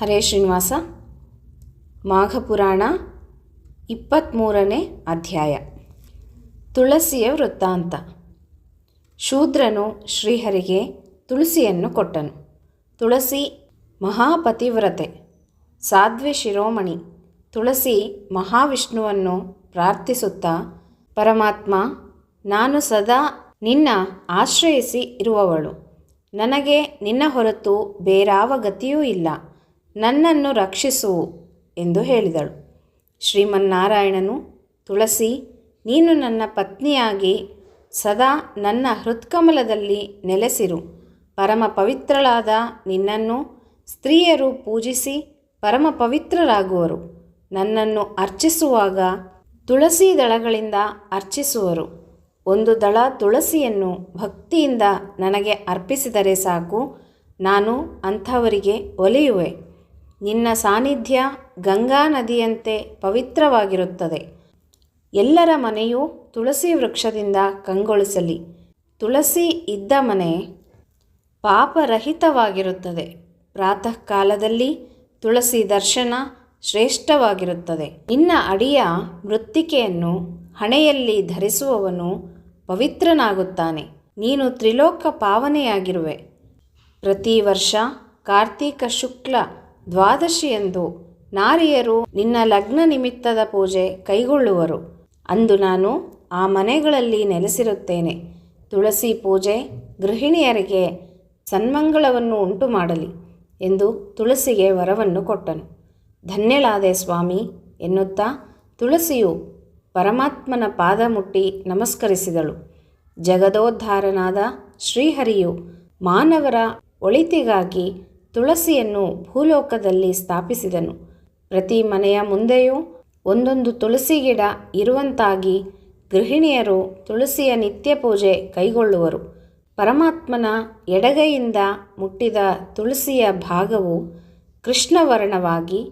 ಹರೇ ಶ್ರೀನಿವಾಸ. ಮಾಘಪುರಾಣ ಇಪ್ಪತ್ತ್ಮೂರನೇ ಅಧ್ಯಾಯ. ತುಳಸಿಯ ವೃತ್ತಾಂತ. ಶೂದ್ರನು ಶ್ರೀಹರಿಗೆ ತುಳಸಿಯನ್ನು ಕೊಟ್ಟನು. ತುಳಸಿ ಮಹಾಪತಿವ್ರತೆ. ಸಾಧ್ವಿ ಶಿರೋಮಣಿ. ತುಳಸಿ ಮಹಾವಿಷ್ಣುವನ್ನು ಪ್ರಾರ್ಥಿಸುತ್ತಾ, ಪರಮಾತ್ಮ, ನಾನು ಸದಾ ನಿನ್ನ ಆಶ್ರಯಿಸಿ ಇರುವವಳು. ನನಗೆ ನಿನ್ನ ಹೊರತು ಬೇರಾವ ಗತಿಯೂ ಇಲ್ಲ. ನನ್ನನ್ನು ರಕ್ಷಿಸು ಎಂದು ಹೇಳಿದಳು. ಶ್ರೀಮನ್ನಾರಾಯಣನು, ತುಳಸಿ, ನೀನು ನನ್ನ ಪತ್ನಿಯಾಗಿ ಸದಾ ನನ್ನ ಹೃತ್ಕಮಲದಲ್ಲಿ ನೆಲೆಸಿರು. ಪರಮ ಪವಿತ್ರಳಾದ ನಿನ್ನನ್ನು ಸ್ತ್ರೀಯರು ಪೂಜಿಸಿ ಪರಮ ಪವಿತ್ರರಾಗುವರು ನನ್ನನ್ನು ಅರ್ಚಿಸುವಾಗ ತುಳಸಿ ದಳಗಳಿಂದ ಅರ್ಚಿಸುವರು. ಒಂದು ದಳ ತುಳಸಿಯನ್ನು ಭಕ್ತಿಯಿಂದ ನನಗೆ ಅರ್ಪಿಸಿದರೆ ಸಾಕು. ನಾನು ಅಂಥವರಿಗೆ ಒಲಿಯುವೆ. ನಿನ್ನ ಸಾನ್ನಿಧ್ಯ ಗಂಗಾ ನದಿಯಂತೆ ಪವಿತ್ರವಾಗಿರುತ್ತದೆ. ಎಲ್ಲರ ಮನೆಯೂ ತುಳಸಿ ವೃಕ್ಷದಿಂದ ಕಂಗೊಳಿಸಲಿ. ತುಳಸಿ ಇದ್ದ ಮನೆ ಪಾಪರಹಿತವಾಗಿರುತ್ತದೆ. ಪ್ರಾತಃ ಕಾಲದಲ್ಲಿ ತುಳಸಿ ದರ್ಶನ ಶ್ರೇಷ್ಠವಾಗಿರುತ್ತದೆ. ನಿನ್ನ ಅಡಿಯ ಮೃತ್ತಿಕೆಯನ್ನು ಹಣೆಯಲ್ಲಿ ಧರಿಸುವವನು ಪವಿತ್ರನಾಗುತ್ತಾನೆ. ನೀನು ತ್ರಿಲೋಕ ಪಾವನೆಯಾಗಿರುವೆ. ಪ್ರತಿ ವರ್ಷ ಕಾರ್ತೀಕ ಶುಕ್ಲ ದ್ವಾದಶಿಯಂದು ನಾರಿಯರು ನಿನ್ನ ಲಗ್ನ ನಿಮಿತ್ತದ ಪೂಜೆ ಕೈಗೊಳ್ಳುವರು. ಅಂದು ನಾನು ಆ ಮನೆಗಳಲ್ಲಿ ನೆಲೆಸಿರುತ್ತೇನೆ. ತುಳಸಿ ಪೂಜೆ ಗೃಹಿಣಿಯರಿಗೆ ಸನ್ಮಂಗಳವನ್ನು ಉಂಟು ಮಾಡಲಿ ಎಂದು ತುಳಸಿಗೆ ವರವನ್ನು ಕೊಟ್ಟನು. ಧನ್ಯಳಾದೆ ಸ್ವಾಮಿ ಎನ್ನುತ್ತಾ ತುಳಸಿಯು ಪರಮಾತ್ಮನ ಪಾದ ಮುಟ್ಟಿ ನಮಸ್ಕರಿಸಿದಳು. ಜಗದೋದ್ಧಾರನಾದ ಶ್ರೀಹರಿಯು ಮಾನವರ ಒಳಿತಿಗಾಗಿ ತುಳಸಿಯನ್ನು ಭೂಲೋಕದಲ್ಲಿ ಸ್ಥಾಪಿಸಿದನು. ಪ್ರತಿ ಮನೆಯ ಮುಂದೆಯೂ ಒಂದೊಂದು ತುಳಸಿ ಗಿಡ ಇರುವಂತಾಗಿ ಗೃಹಿಣಿಯರು ತುಳಸಿಯ ನಿತ್ಯ ಪೂಜೆ ಕೈಗೊಳ್ಳುವರು. ಪರಮಾತ್ಮನ ಎಡಗೈಯಿಂದ ಮುಟ್ಟಿದ ತುಳಸಿಯ ಭಾಗವು ಕೃಷ್ಣವರ್ಣವಾಗಿ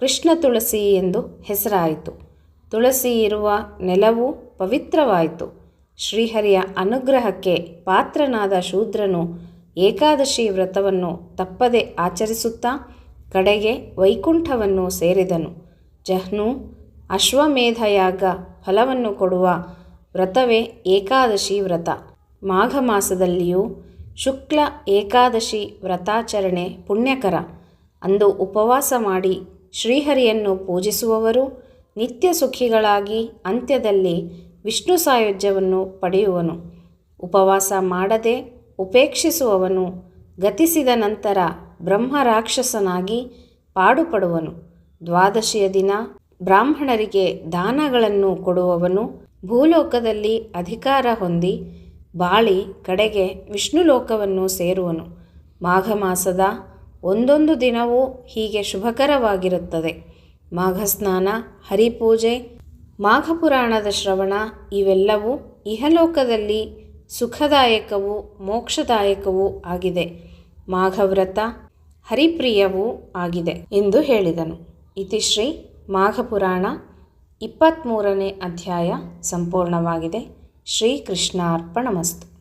ಕೃಷ್ಣ ತುಳಸಿ ಎಂದು ಹೆಸರಾಯಿತು. ತುಳಸಿ ಇರುವ ನೆಲವು ಪವಿತ್ರವಾಯಿತು. ಶ್ರೀಹರಿಯ ಅನುಗ್ರಹಕ್ಕೆ ಪಾತ್ರನಾದ ಶೂದ್ರನು ಏಕಾದಶಿ ವ್ರತವನ್ನು ತಪ್ಪದೆ ಆಚರಿಸುತ್ತಾ ಕಡೆಗೆ ವೈಕುಂಠವನ್ನು ಸೇರಿದನು. ಜಹ್ನು ಅಶ್ವಮೇಧಯಾಗ ಫಲವನ್ನು ಕೊಡುವ ವ್ರತವೇ ಏಕಾದಶಿ ವ್ರತ. ಮಾಘ ಮಾಸದಲ್ಲಿಯೂ ಶುಕ್ಲ ಏಕಾದಶಿ ವ್ರತಾಚರಣೆ ಪುಣ್ಯಕರ. ಅಂದು ಉಪವಾಸ ಮಾಡಿ ಶ್ರೀಹರಿಯನ್ನು ಪೂಜಿಸುವವರು ನಿತ್ಯ ಸುಖಿಗಳಾಗಿ ಅಂತ್ಯದಲ್ಲಿ ವಿಷ್ಣು ಸಾಯುಜ್ಯವನ್ನು ಪಡೆಯುವನು. ಉಪವಾಸ ಮಾಡದೆ ಉಪೇಕ್ಷಿಸುವವನು ಗತಿಸಿದ ನಂತರ ಬ್ರಹ್ಮರಾಕ್ಷಸನಾಗಿ ಪಾಡುಪಡುವನು. ದ್ವಾದಶಿಯ ದಿನ ಬ್ರಾಹ್ಮಣರಿಗೆ ದಾನಗಳನ್ನು ಕೊಡುವವನು ಭೂಲೋಕದಲ್ಲಿ ಅಧಿಕಾರ ಹೊಂದಿ ಬಾಳಿ ಕಡೆಗೆ ವಿಷ್ಣು ಲೋಕವನ್ನು ಸೇರುವನು. ಮಾಘ ಮಾಸದ ಒಂದೊಂದು ದಿನವೂ ಹೀಗೆ ಶುಭಕರವಾಗಿರುತ್ತದೆ. ಮಾಘ ಸ್ನಾನ ಹರಿಪೂಜೆ, ಮಾಘಪುರಾಣದ ಶ್ರವಣ ಇವೆಲ್ಲವೂ ಇಹಲೋಕದಲ್ಲಿ ಸುಖದಾಯಕವೂ ಮೋಕ್ಷದಾಯಕವೂ ಆಗಿದೆ. ಮಾಘವ್ರತ ಹರಿಪ್ರಿಯವೂ ಆಗಿದೆ ಎಂದು ಹೇಳಿದನು. ಇತಿಶ್ರೀ ಮಾಘಪುರಾಣ ಇಪ್ಪತ್ತ್ಮೂರನೇ ಅಧ್ಯಾಯ ಸಂಪೂರ್ಣವಾಗಿದೆ. ಶ್ರೀಕೃಷ್ಣಾರ್ಪಣಮಸ್ತು.